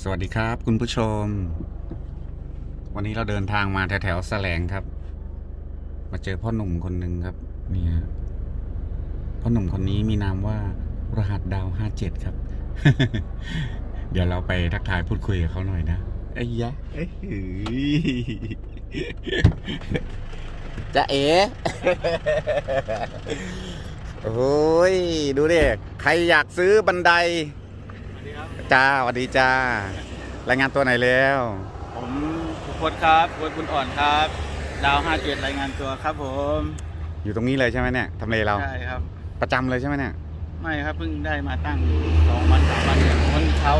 สวัสดีครับคุณผู้ชม วันนี้เราเดินทางมาแถวแถวๆแสลงครับ มาเจอพ่อหนุ่มคนหนึ่งครับนี่ฮะพ่อหนุ่มคนนี้มีนามว่ารหัสดาวห้าเจ็ดครับ เดี๋ยวเราไปทักทายพูดคุยกับเขาหน่อยนะไอ้ยะเอ้ยหือจะเอ๋โอ้ย ดูดิใครอยากซื้อบันไดสวัสดีครับ จ้าสวัสดีจ้า รายงานตัวไหนอยแล้ว ผมสุพจน์ครับพจน์บุญอ่อนครับ ดาวห้าเจ็ดรายงานตัวครับผม อยู่ตรงนี้เลยใช่ไหมเนี่ยทำเลเรา ใช่ครับ ประจำเลยใช่ไหมเนี่ย ไม่ครับเพิ่งได้มาตั้งสองวันสามวันเนี่ยคนเขา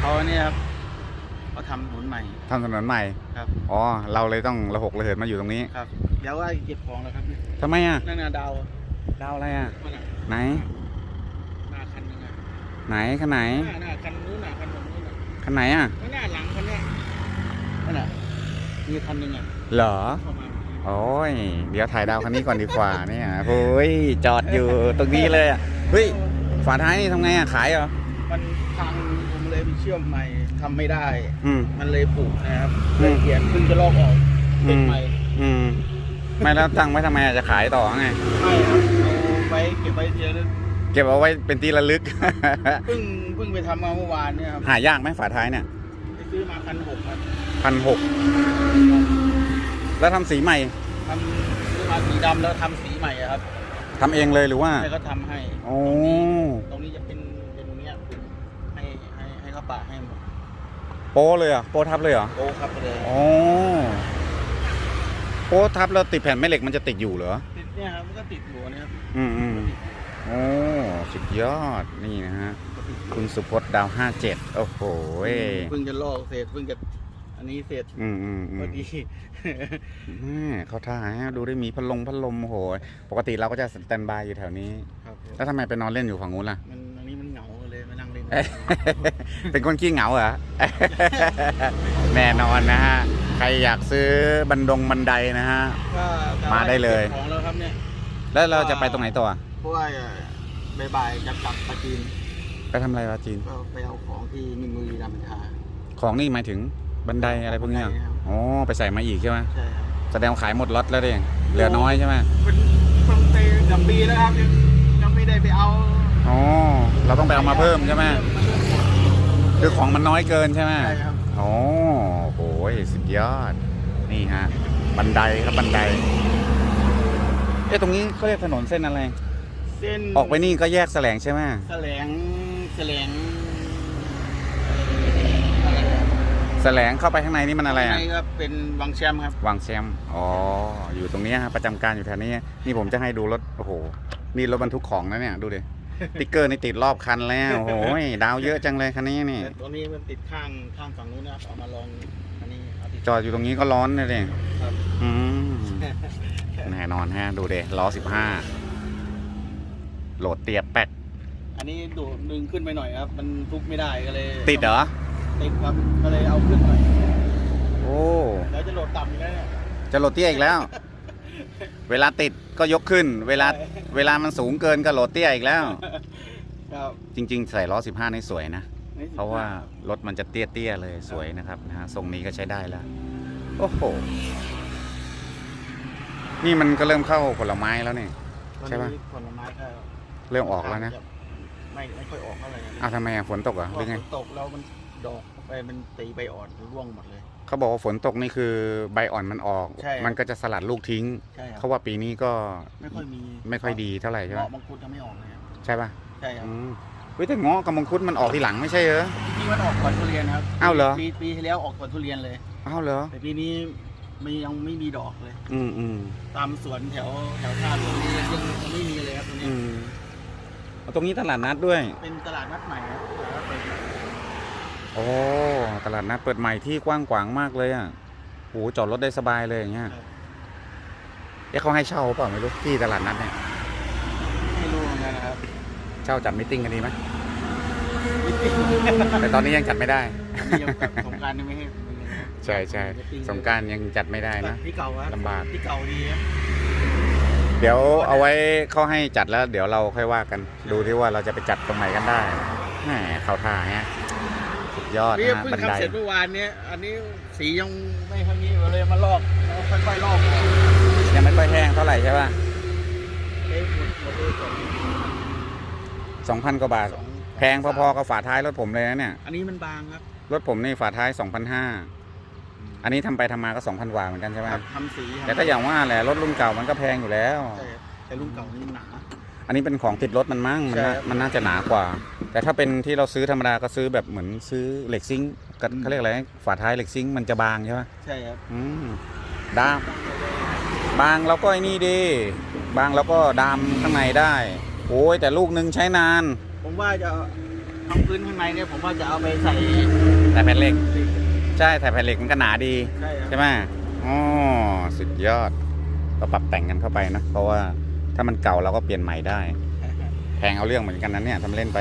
เขาเนี่ยครับเขาทำถนนใหม่ทำถนนใหม่ ครับ อ๋อ เราเลยต้องระหกระเหินมาอยู่ตรงนี้ ครับ เดี๋ยวว่าเก็บของแล้วครับทำไมอะนั่นน่ะดาว ดาวอะไรอะนั่นน่ะไหน หน้าคันหนึงอะ ไหนคันไหนหน้าหน้าคันนู้นน่ะคันนู้นน่ะคันไหนอะข้างหน้าหลังคันเนี้ยนั่นน่ะมีคันหนึงอะเหรอ เข้ามาโอ้ย เดี๋ยวถ่ายดาวคันนี้ก่อนดีกว่าเนี่ยโอ้ยจอดอยู่ตรงนี้เลยอะเฮ้ยฝาท้ายนี่ทำไงอะขายเหรอมันพังผมเลยไปเชื่อมใหม่ทำไม่ได้ อืม มันเลยผุนะครับอืเลยมเขียนเพิ่งจะลอกออกเป็นใหม่อืม ไม่แล้วตั้งไว้ทำไมอะจะขายต่อไง ไม่ครับเอาไว้เก็บไว้เจอแล้ว เก็บเอาไว้เป็นที่ระลึก เพิ่งเพิ่งไปทำมาเมื่อวานเนี่ยครับหายากไหมฝาท้ายเนี่ยไปซื้อมาพันหกครับพันหกแล้วทำสีใหม่ทำซื้อมาสีดำแล้วทำสีใหม่อะครับทำเองเลยหรือว่า ให้เขาทำให้โอ้ ตรงนี้ตรงนี้จะเป็นเป็นตรงเนี้ยให้ให้ให้เขาปะให้หมดโป้เลยเหรอะโป้ทับเลยเหรอโอ้ครับเลยโอ้โป้ทับแล้วติดแผ่นแม่เหล็กมันจะติดอยู่เหรอติดเนี่ยครับมันก็ติดหัวเนี่ยครับ อืมอืม โอ้สุดยอดนี่นะฮะ คุณสุพจน์ดาวห้าเจ็ดโอ้โหยเพิ่งจะลอกเสร็จเพิ่งจะอันนี้เสร็จ อืมอืมอืพอมดีแม่เขาท่าฮะดูได้มีพัดลมพัดลมโอ้โหปกติเราก็จะสแตนบายอยู่แถวนี้ ครับผมแล้วทำไมไปนอนเล่นอยู่ฝั่งนู้นล่ะ มันอันนี้มันเหงาเลยมานั่งเล่นเอ๊ะเป็นคนขี้เหงาเหรอ แน่นอนนะฮะ ใครอยากซื้อบันดงบันไดนะฮะก็จะมาได้เลยก็บของแล้วครับเนี่ย แล้วเราจะไปตรงไหนต่อ เพราะว่าบ่ายๆจะกลับปาจีนไปทำอะไรวะจีน ก็ไปเอาของที่มินบุรีรัมย์ทาของนี่หมายถึงบันไดอะไรพวกเนี้ยบันไดครับ อ๋อไปใส่มาอีกใช่ไหมใช่ครับแสดงว่าขายหมดล็อตแล้วเองเหลือน้อยใช่ไหมเป็นตั้งแต่กับปีแล้วครับยังยังไม่ได้ไปเอาอ๋อเราต้องไปเอามาเพิ่มใช่ไหมคือของมันน้อยเกินใช่ไหม ใช่ครับโอ้โหสุดยอด นี่ฮะ บันไดครับบันได เอ๊ะตรงนี้เขาเรียกถนนเส้นอะไร เส้นออกไปนี่ก็แยกแสลงใช่ไหมแสลงแสลงอะไรอะแสลงเข้าไปข้างในนี่มันอะไรอะข้างในครับเป็นวังแชมป์ครับวางแชมป์อ๋อ อยู่ตรงเนี้ยฮะประจำการอยู่แถวนี้ นี่ผมจะให้ดูรถ โอ้โห นี่รถบรรทุกของนะเนี่ย ดูดิ ติ๊กเกอร์นี่ติดรอบคันแล้ว โอ้โห ดาวเยอะจังเลยคันนี้นี่ แต่ตัวนี้มันติดข้างข้างฝั่งนู้นนะครับเอามาลองอันนี้เอาติดจอดอยู่ตรงนี้ก็ร้อนเลยดิครับ อืม แน่นอนฮะ ดูเดล้อสิบห้า โหลดเตียบแป๊กอันนี้ดูดดึงขึ้นไปหน่อยครับ มันทุบไม่ได้ก็เลยติดเหรอ ติดครับก็เลยเอาขึ้นหน่อยโอ้ แล้วจะโหลดต่ำอีกแล้วเนี่ยจะโหลดเตี้ยอีกแล้ว เวลาติดก็ยกขึ้น เวลาใช่เวลามันสูงเกินก็โหลดเตี้ยอีกแล้ว ครับจริง ๆ ใส่ล้อสิบห้านี่สวยนะ นี่เพราะว่ารถมันจะเตี้ยๆเลยสวยนะครับนะฮะทรงนี้ก็ใช้ได้แล้ว โอ้โห นี่มันก็เริ่มเข้าผลไม้แล้วนี่ใช่ปะตอนนี้ผลไม้ก็ เริ่มออกแล้วนะ ไม่ไม่ค่อยออกเท่าไหร่นะอ้าวทำไมอะฝนตกเหรอะหรือไง ฝนตกแล้วมันดอกไปมันตีใบอ่อนร่วงหมดเลย เขาบอกว่าฝนตกนี่คือใบอ่อนมันออก ใช่ครับมันก็จะสลัดลูกทิ้ง ใช่ครัเขาว่าปีนี้ก็ไม่ค่อยมีไม่ค่อยดีเท่าไหร่ใช่ไหมเงาะมังคุดทำไม่ออกเลยครับใช่ปะใช่ครับอืมเฮ้ยแต่เงาะกับมังคุดมันออกทีหลังไม่ใช่เหรอ จริงๆมันออกก่อนทุเรียนครับอ้าวเหรอ ปีปีที่แล้วออกก่อนทุเรียนเลย อ้าวเหรอ แต่ปีนี้ไม่ยังไม่มีดอกเลย อืมอืมตามสวนแถวแถวท่าตรงนี้ยังยังไม่มีเลยครับตรงนี้อืมเอา ตรงนี้ตลาดนัดด้วย เป็นตลาดนัดใหม่ครับตลาดนัดเปิดใหม่โอ้ตลาดนัดเปิดใหม่ที่กว้างขวางมากเลยอะโหจอดรถได้สบายเลยอย่างเงี้ยครับเอ๊ะเขาให้เช่าเปล่าไม่รู้ที่ตลาดนัดเนี่ยไม่รู้เหมือนกันนะครับเช่าจัดมิทติ้งกันดีไหมแต่ตอนนี้ยังจัดไม่ได้อันนี้ยังกับสงกรารยังไม่ให้ใช่ใช่สงกรารยังจัดไม่ได้นะที่เก่าครับลำบากที่เก่าดีครับ เดี๋ยวเอาไว้เขาให้จัดแล้ว เดี๋ยวเราค่อยว่ากันดูที่ว่าเราจะไปจัดตรงไหนกันได้แหมเขาท่าฮะสุดยอดนี่นะฮะเพิ่งบันไดทำเสร็จเมื่อวานเนี้ยอันนี้สียังไม่เท่านี้เลยมาลอกแล้วค่อยๆลอกยังไม่ค่อยแห้งเท่าไหร่ใช่ป่ะเอ๊ะหมดหมดเลยสองสองพันกว่าบาท สองแพงพอๆกับฝาท้ายรถผมเลยนะเนี่ย อันนี้มันบางครับ รถผมนี่ฝาท้าย2,500อัน นี้ทำไปทำมาก็2,000กว่าเหมือนกันใช่ไหมครับทำสีแต่ก็อย่างว่าแหละรถรุ่นเก่ามันก็แพงอยู่แล้วใช่ครับแต่รุ่นเก่านี่หนา อันนี้เป็นของติดรถมันมั้งมันใช่น่าครับมันน่าจะหนากว่า แต่ถ้าเป็นที่เราซื้อธรรมดาก็ซื้อแบบเหมือนซื้อเหล็กซิงค์ก็อืม เขาเรียกอะไรฝาท้ายเหล็กซิงค์มันจะบางใช่ไหมใช่ครับอืมดามบางแล้วก็ไอ้นี่ดีบางแล้วก็ดามข้างในได้ โอ้ยแต่ลูกหนึ่งใช้นาน ผมว่าจะทำพื้นข้างในเนี่ยผมว่าจะเอาไปใส่แต่แผ่นเหล็กใช่แต่แผ่นเหล็กมันก็หนาดีใช่ครับ ใช่ไหมอ๋อสุดยอดก็ปรับแต่งกันเข้าไปนะเพราะว่าถ้ามันเก่าเราก็เปลี่ยนใหม่ได้ แพงเอาเรื่องเหมือนกันนั้นเนี่ยทำเล่นไป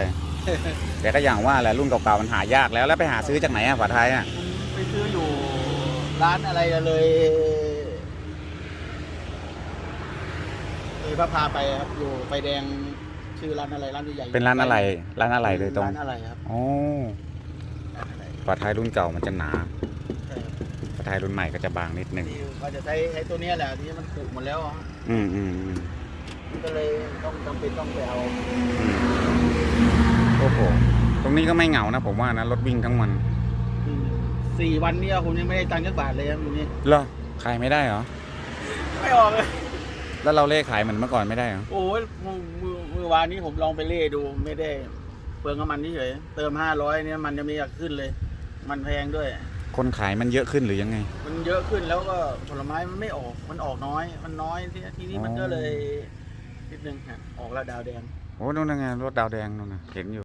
แต่ก็อย่างว่าแหละรุ่นเก่าๆมันหายากแล้วแล้วไปหาซื้อจากไหนอะฝาไทายอะไปซื้ออยู่ร้านอะไรเลยเลยพระพาไปครับอยู่ไฟแดงชื่อร้านอะไรร้านใหญ่ๆเป็นร้านอะไรร้านอะไรเลยตรงร้านอะไรครับ อ๋อร้านอะไร ฝาท้ายรุ่นเก่ามันจะหนาใช่ครับฝาท้ายรุ่นใหม่ก็จะบางนิดนึงที่ว่าจะใช้ใช้ตัวเนี้ยแหละที่มันผุหมดแล้วอะอืมอืมอืมก็เลยต้องจำเป็นต้องไปเอาอืมโอ้โหตรงนี้ก็ไม่เหงานะผมว่านะรถวิ่งทั้งวันอืมสี่วันเนี่ยผมยังไม่ได้ตังค์สักบาทเลยครับตรงนี้เหรอขายไม่ได้เหรอไม่ออกเลยแล้วเราเล่ขายเหมือนเมื่อก่อนไม่ได้เหรอโอ้ยมือมือมือวานนี้ผมลองไปเล่ดูไม่ได้ เปลืองน้ำมันเฉยๆเติมห้าร้อยเนี่ยมันจะไม่อยากขึ้นเลย มันแพงด้วย คนขายมันเยอะขึ้นหรือยังไง มันเยอะขึ้นแล้วก็ผลไม้มันไม่ออก มันออกน้อย มันน้อยทีทีนี้มันก็เลยนิดนึงฮะออกแล้วดาวแดง โอ้นู่นนะไงรถดาวแดงนู่นนะเห็นอยู่